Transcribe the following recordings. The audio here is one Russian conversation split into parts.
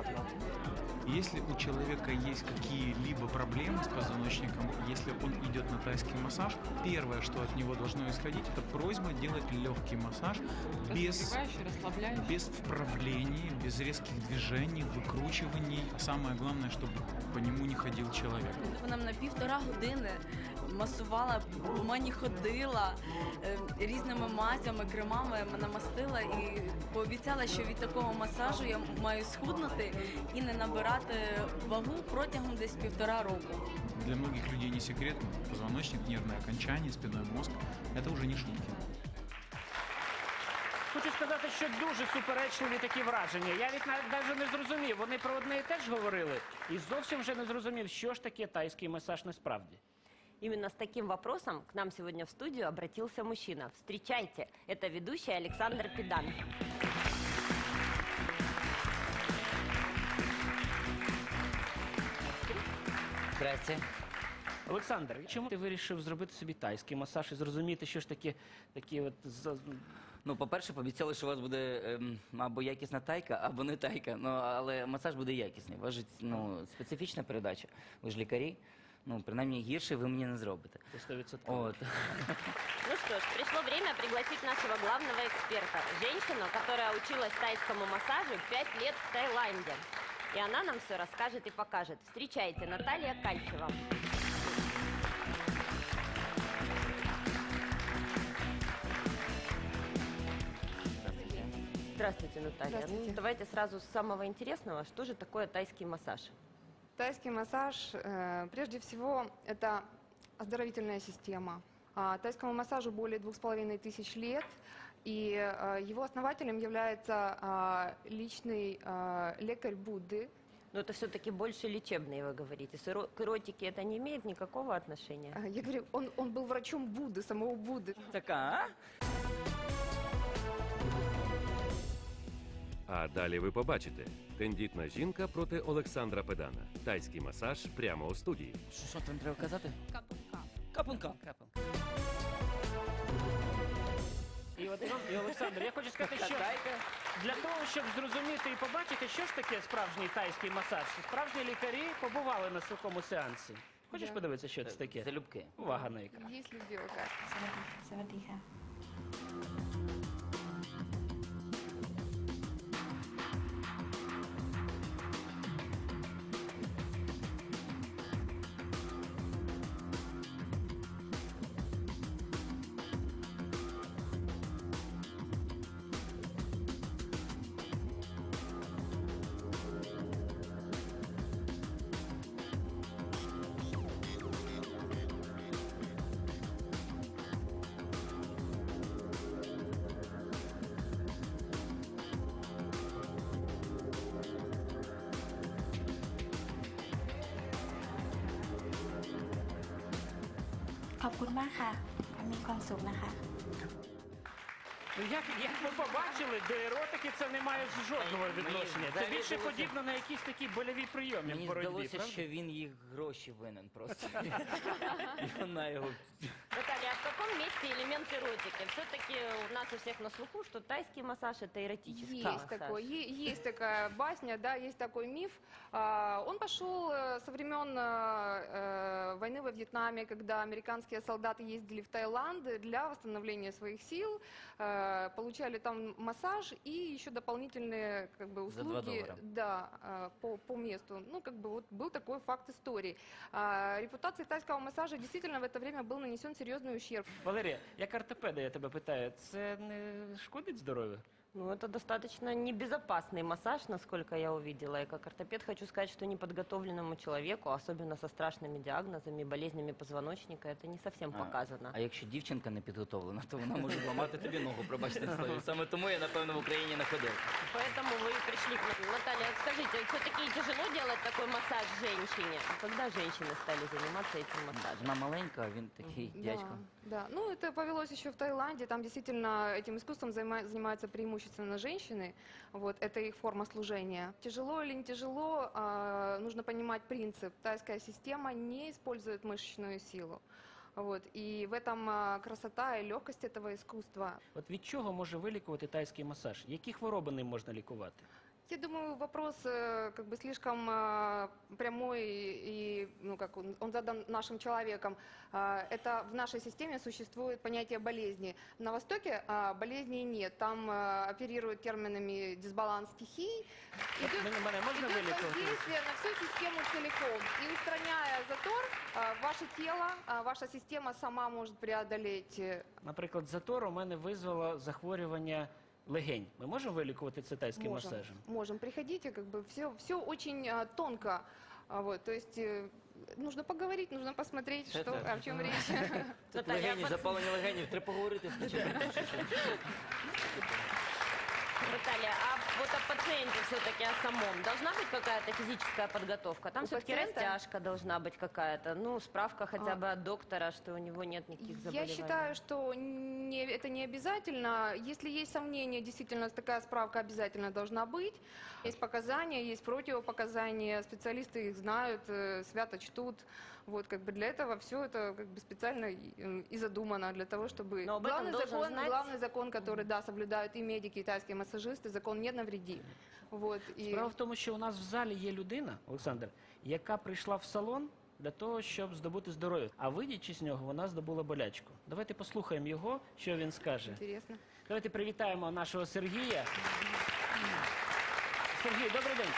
обратно. Если у человека есть какие-либо проблемы с позвоночником, если он идет на тайский массаж, первое, что от него должно исходить, это просьба делать легкий массаж без, без вправлений, без резких движений, выкручиваний. А самое главное, чтобы по нему не ходил человек. Вона на півтора години масувала, по мені ходила е, різними мазями, кремами намастила і пообіцяла, що від такого масажу я маю схуднути і не набирати вагу протягом десь півтора року. Для многих людей не секрет, позвоночник, нервное окончание, спинной мозг – это уже не шутки. Хочу сказати, що дуже суперечливі такі враження. Я від навіть не зрозумів. Вони про одне і те ж говорили, і зовсім вже не зрозумів, що ж таке тайський масаж насправді. Именно с таким вопросом к нам сегодня в студию обратился мужчина. Встречайте, это ведущий Александр Педан. Здрасте. Олександр, чому ти вирішив зробити собі тайський масаж і зрозуміти, що ж таке такі от за- Ну, по-перше, пообіцяли, що у вас буде ем, або якісна тайка, або не тайка. Ну, але масаж буде якісний. У вас же ну, специфічна передача. Ви ж лікарі. Ну, принаймні гірше ви мені не зробите. Це 100%. От. Ну что ж, пришло время пригласить нашего главного эксперта. Женщину, которая училась тайскому массажу 5 лет в Таиланде. И она нам все расскажет и покажет. Встречайте, Наталья Кальчева. Здравствуйте, Наталья. Здравствуйте. Ну, давайте сразу с самого интересного. Что же такое тайский массаж? Тайский массаж, э, прежде всего, это оздоровительная система. А, Тайскому массажу более двух с половиной тысяч лет, и э, его основателем является а, личный а, лекарь Будды. Но это все-таки больше лечебные, вы говорите. К эротике это не имеет никакого отношения. А, Я говорю, он, он был врачом Будды, самого Будды. Така, а? А далі ви побачите тендітна жінка проти Олександра Педана. Тайський масаж прямо у студії. Що, що там треба казати? Капунка. Капунка. І от і Олександр, я хочу сказати, що для того, щоб зрозуміти і побачити, що ж таке справжній тайський масаж, справжні лікарі побували на такому сеансі. Хочеш Да. подивитися, що це таке? Залюбки. Увага на екран. Есть любила карта. ส ขอบคุณมากค่ะ มีความสุขนะคะ Ну, як, як ви побачили, до еротики це не має жодного Мені- відношення. мені Це більше здалося- подібно на якісь такі больові прийоми Мені в боротьбі. здалося, правда? що він їх гроші винен просто. І вона його. Наталья, в каком месте элемент эротики? Все-таки у нас у всех на слуху, что тайский массаж это эротический Есть массаж. такой, есть такая басня, да, есть такой миф. А, Он пошел э, со времен э, э, войны во Вьетнаме, когда американские солдаты ездили в Таиланд для восстановления своих сил, получали там массаж и еще дополнительные как бы За два услуги, доллара. да, по, по месту. Ну, как бы вот был такой факт истории. А, Репутации тайского массажа действительно в это время был нанесен серьезный ущерб. Валерія, як ортопеда, я тебе питаю, це не шкодить здоров'ю? Ну, это достаточно небезопасный массаж, насколько я увидела. И как ортопед хочу сказать, что неподготовленному человеку, особенно со страшными диагнозами, болезнями позвоночника, это не совсем показано. А якщо дівчинка не підготовлена, то вона може зламати тобі ногу, пробачте на слові. Саме тому я, напевно, в Україні не ходив. Поэтому вы и пришли к нам. Наталья, вот скажите, все-таки тяжело делать такой массаж женщине? А Когда женщины стали заниматься этим массажем? Вона маленька, а він такий дядько. Да, да. Ну, это повелось еще в Таиланде. Там действительно этим искусством займа- занимаются преимущественно женщины. Вот, это их форма служения. Тяжело или не тяжело, а, нужно понимать принцип. Тайская система не использует мышечную силу. Вот, и в этом а, красота и легкость этого искусства. От від чого може вилікувати тайський масаж? Які хвороби ним можна лікувати? Я думаю, вопрос э, как бы слишком э, прямой и, ну, как он, он задан нашим человеком. А, Это в нашей системе существует понятие болезни. На Востоке а, болезней нет. Там оперируют терминами дисбаланс стихий. Идет, можна идет воздействие на всю систему целиком. И устраняя затор, а, ваше тело, а, ваша система сама может преодолеть э, Наприклад, затор у мене визвало захворювання легень. Ми можемо вилікувати це тайським можем, масажем? можем. Приходите, как бы все, все очень а, тонко. А, вот, то есть э, нужно поговорить, нужно посмотреть, Это- что, о чем речь. Тут Наталя, легені, а пац- запалення легенів, треба поговорити спочатку. Наталья, а вот о пациенте все-таки о самом. Должна быть какая-то физическая подготовка? Там все-таки пациента? растяжка должна быть какая-то. Ну, справка хотя А. бы от доктора, что у него нет никаких Я заболеваний. считаю, что не, это не обязательно. Если есть сомнения, действительно такая справка обязательно должна быть. Есть показания, есть противопоказания, специалисты их знают, э, свято чтут. Вот как бы для этого все это как бы специально и, э, и задумано для того, чтобы Но об этом главный закон, знать- главный закон, который да соблюдают и медики, и тайские массажисты, закон не навреди. Вот и Справа в тому, що у нас в залі є людина, Олександр, яка прийшла в салон для того, щоб здобути здоров'я. А вийдячи з нього, вона здобула болячку. Давайте послухаємо його, що він скаже. интересно. Давайте привітаємо нашого Сергія. Сергій, добрий день.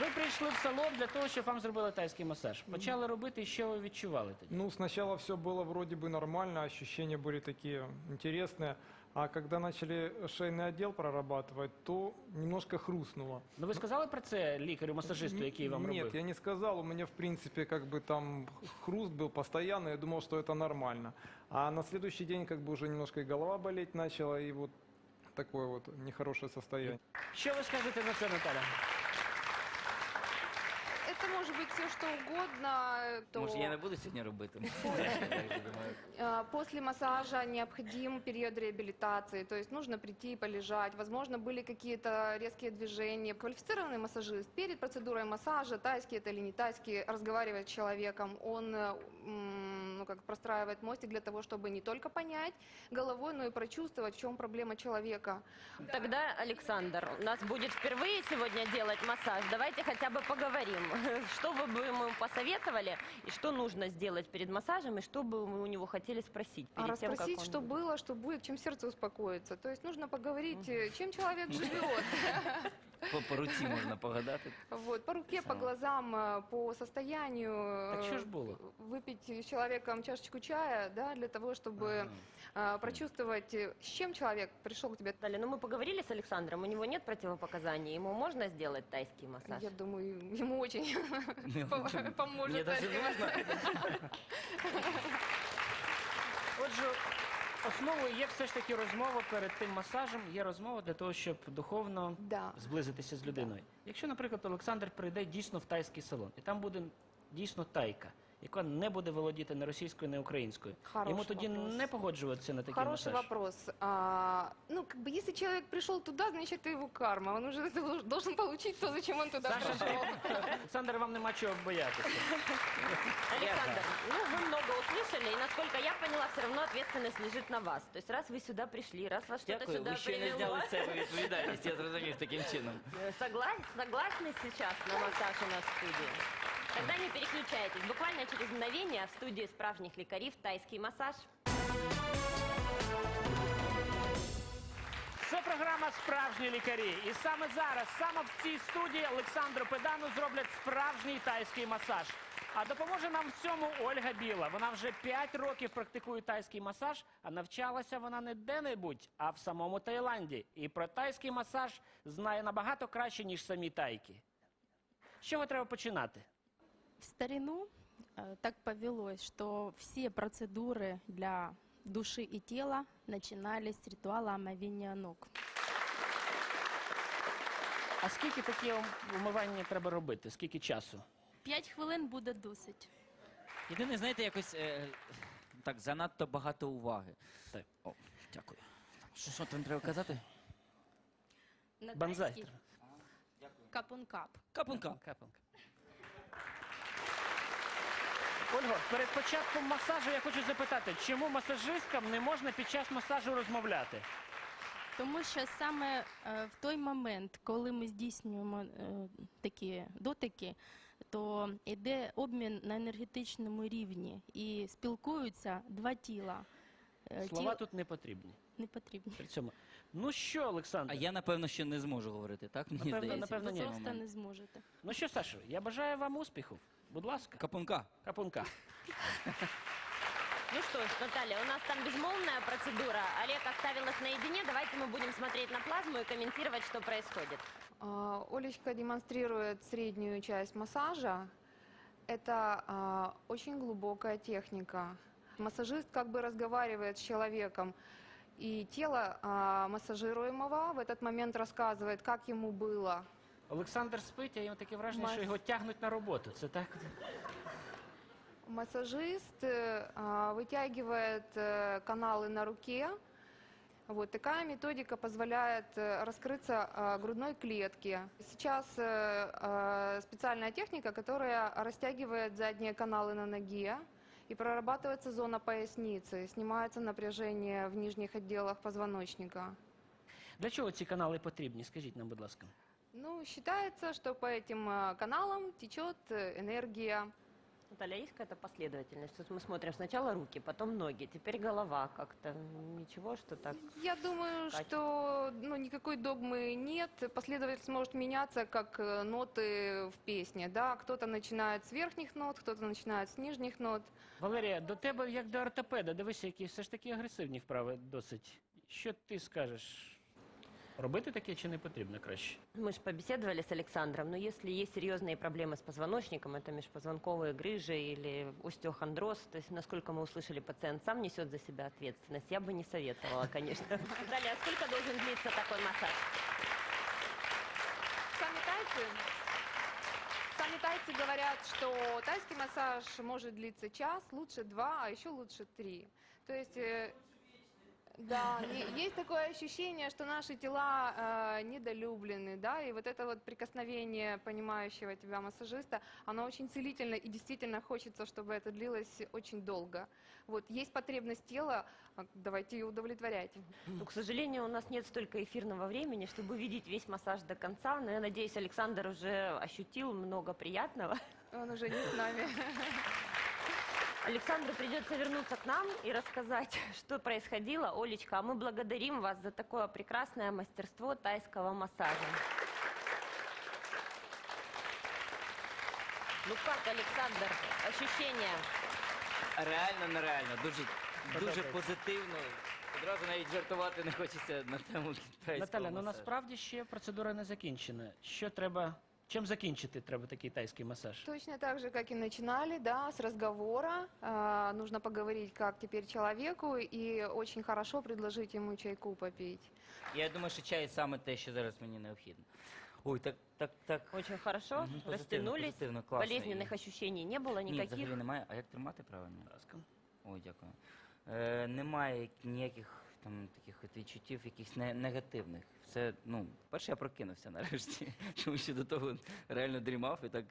Ви прийшли в салон для того, щоб вам зробили тайський масаж. Почали робити, і що ви відчували тоді? Ну, сначала все было вроде бы нормально, ощущения были такие интересные. А когда начали шейный отдел прорабатывать, то немножко хрустнуло. Ну ви сказали про це лікарю-масажисту, який вам Нет, робив? я не сказал. У меня, в принципе, как бы там хруст был постоянно. Я думал, что это нормально. А на следующий день как бы уже немножко и голова болеть начала, и вот такое вот нехорошее состояние. Що ви скажете на це, Наталя? Это может быть все что угодно. э, То... Може, я не буду сьогодні робити? А, После массажа необходим период реабилитации, то есть нужно прийти и полежать. Возможно, были какие-то резкие движения. Квалифицированный массажист перед процедурой массажа, тайский это или не тайский, разговаривает с человеком. Он э, ну, как простраивает мостик для того, чтобы не только понять головой, но и прочувствовать, в чем проблема человека. Тогда, Александр, у нас будет впервые сегодня делать массаж. Давайте хотя бы поговорим. Что вы бы ему посоветовали, и что нужно сделать перед массажем, и что бы вы у него хотели спросить А перед тем, как расспросить, он... что было, что будет, чем сердце успокоится. То есть нужно поговорить, э, чем человек живет. По, по руці можна погадати. Вот, по руке, по глазам, э, по состоянию. Так э, що ж було? Выпить с человеком чашечку чая, да, для того, чтобы э, прочувствовать, э, с чем человек пришел к тебе. Далее, ну мы поговорили с Александром, у него нет противопоказаний, ему можно сделать тайский массаж? Я думаю, ему очень Мне по- очень- поможет. Мне даже тайский нужно. Отже, основою є все ж таки розмова перед тим масажем. Є розмова для того, щоб духовно Да. зблизитися з людиною. Якщо, наприклад, Олександр прийде дійсно в тайський салон, і там буде дійсно тайка, яка не буде володіти не російською, не українською, Хороший йому тоді вопрос. не погоджуватися на такий Хороший масаж. вопрос. А, ну, как бы, если человек пришел туда, значит, это его карма. Он уже дол- должен получить то, зачем он туда Саша, пришел. Олександр, вам нема чого боятися. Александр, ну вы много услышали, и насколько я поняла, все равно ответственность лежит на вас. То есть раз вы сюда пришли, раз вас что-то Дякую, сюда ви щойно привело, зняли з себе відповідальність, я зрозумів таким чином. э, согла- согласны сейчас на массаж у нас в студии? Тогда не переключайтесь. Буквально через мгновение в студии справжних лекарів тайский массаж. Це програма Справжні лікарі. І саме зараз, саме в цій студії Олександру Педану зроблять справжній тайський масаж. А допоможе нам в цьому Ольга Біла. Вона вже 5 років практикує тайський масаж, а навчалася вона не де-небудь, а в самому Таїланді. І про тайський масаж знає набагато краще, ніж самі тайки. З чого треба починати? В старину э, так повелось, что все процедуры для души и тела начинались с ритуала омовения ног. А скільки такі умивання треба робити? Скільки часу? П'ять хвилин буде досить. Єдине, знаєте, якось е, так занадто багато уваги. Так. О, дякую. Що, що там треба казати? На Банзай. Капун-кап. Капунка. Капанка. Ольго, перед початком масажу я хочу запитати, чому масажисткам не можна під час масажу розмовляти? Тому що саме е, в той момент, коли ми здійснюємо е, такі дотики, то йде обмін на енергетичному рівні і спілкуються два тіла. Е, Слова тіл- тут не потрібні. не потрібні. При цьому. Ну що, Олександр? А я напевно ще не зможу говорити, так? Мені Напевно, здається. напевно, в ні. цей Просто момент. не зможете. Ну що, Сашо, я бажаю вам успіху. Будь ласка, Капунка. капунка. Ну что ж, Наталья, у нас там безмолвная процедура. Олег оставил их наедине. Давайте мы будем смотреть на плазму и комментировать, что происходит. А, Олечка демонстрирует среднюю часть массажа. Это а, очень глубокая техника. Массажист как бы разговаривает с человеком, и тело а, массажируемого в этот момент рассказывает, как ему было. Олександр спить, а йому таке враження, Мас- що його тягнуть на роботу. Це так? Массажист э, а, вытягивает э, каналы на руке. Вот такая методика позволяет э, раскрыться э, грудной клетке. Сейчас э, э, специальная техника, которая растягивает задние каналы на ноге и прорабатывается зона поясницы, снимается напряжение в нижних отделах позвоночника. Для чого ці канали потрібні? Скажіть нам, будь ласка. Ну, считается, что по этим э, каналам течет э, энергия. Наталья, есть какая-то последовательность? Тут мы смотрим сначала руки, потом ноги, теперь голова как-то. Ничего, что так? Я думаю, Кать. что ну, никакой догмы нет. Последовательность может меняться, как э, ноты в песне. Да? Кто-то начинает с верхних нот, кто-то начинает с нижних нот. Валерія, до тебе як до ортопеда. Дивися, які все ж таки агресивні вправи досить. Що ти скажеш? Робити таке чи не потрібно краще? Мы же побеседовали с Александром, но если есть серьезные проблемы с позвоночником, это межпозвонковые грыжи или остеохондроз, то есть, насколько мы услышали, пациент сам несет за себя ответственность, я бы не советовала, конечно. Далее, а сколько должен длиться такой массаж? Сами тайцы, сами тайцы говорят, что тайский массаж может длиться час, лучше два, а еще лучше три. То есть... э, Да, есть такое ощущение, что наши тела э, недолюблены, да, и вот это вот прикосновение понимающего тебя массажиста, оно очень целительно, и действительно хочется, чтобы это длилось очень долго. Вот, есть потребность тела, а, давайте ее удовлетворять. Ну, к сожалению, у нас нет столько эфирного времени, чтобы увидеть весь массаж до конца, но я надеюсь, Александр уже ощутил много приятного. Он уже не с нами. Александру придется вернуться к нам и рассказать, что происходило. Олечка, а мы благодарим вас за такое прекрасное мастерство тайского массажа. Ну как, Александр, ощущения? Реально, нереально, дуже, дуже Подобається. позитивно. Одразу навіть жартувати не хочеться на тему китайського Наталя, ну масажу. насправді ще процедура не закінчена. Що треба? Чим закінчити треба такий тайський масаж? Точно так же, как и начинали, да, с разговора. А, нужно поговорить, как теперь человеку, и очень хорошо предложить ему чайку попить. Я думаю, що чай саме те, що зараз мені необхідно. Ой, так, так, так. Очень хорошо, Мгм, позитивно, растянулись, позитивно, класно. болезненных ощущений не было Ні, никаких. взагалі немає. А як тримати правильно? Будь ласка. Ой, дякую. Е, немає ніяких там таких от відчуттів, якихось не, негативних. Все, ну, перше, я прокинувся нарешті, тому що до того реально дрімав і так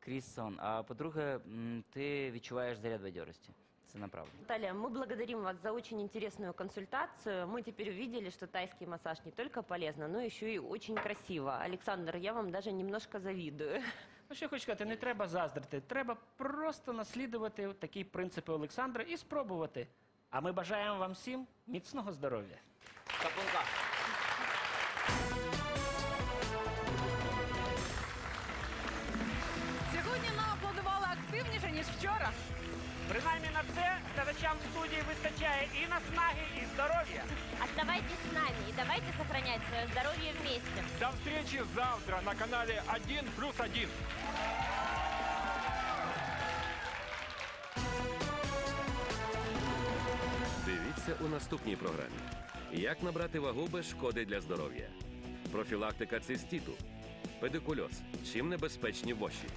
крізь сон. А по-друге, м, ти відчуваєш заряд бадьорості. Це направду. Наталья, мы благодарим вас за очень интересную консультацию. Мы теперь увидели, что тайский массаж не только полезно, но еще и очень красиво. Александр, я вам даже немножко завидую. Ну що я хочу сказати, не треба заздрити. Треба просто наслідувати такі принципи Олександра і спробувати. А ми бажаємо вам всім міцного здоров'я. Капунка. Сьогодні нам аплодували активніше, ніж вчора. Принаймні на це глядачам студії вистачає і наснаги, і здоров'я. Оставайтесь с нами и давайте сохранять свое здоровье вместе. До встречи завтра на канале 1 плюс 1. Дивіться у наступній програмі. Як набрати вагу без шкоди для здоров'я? Профілактика цистіту. Педикульоз. Чим небезпечні воші?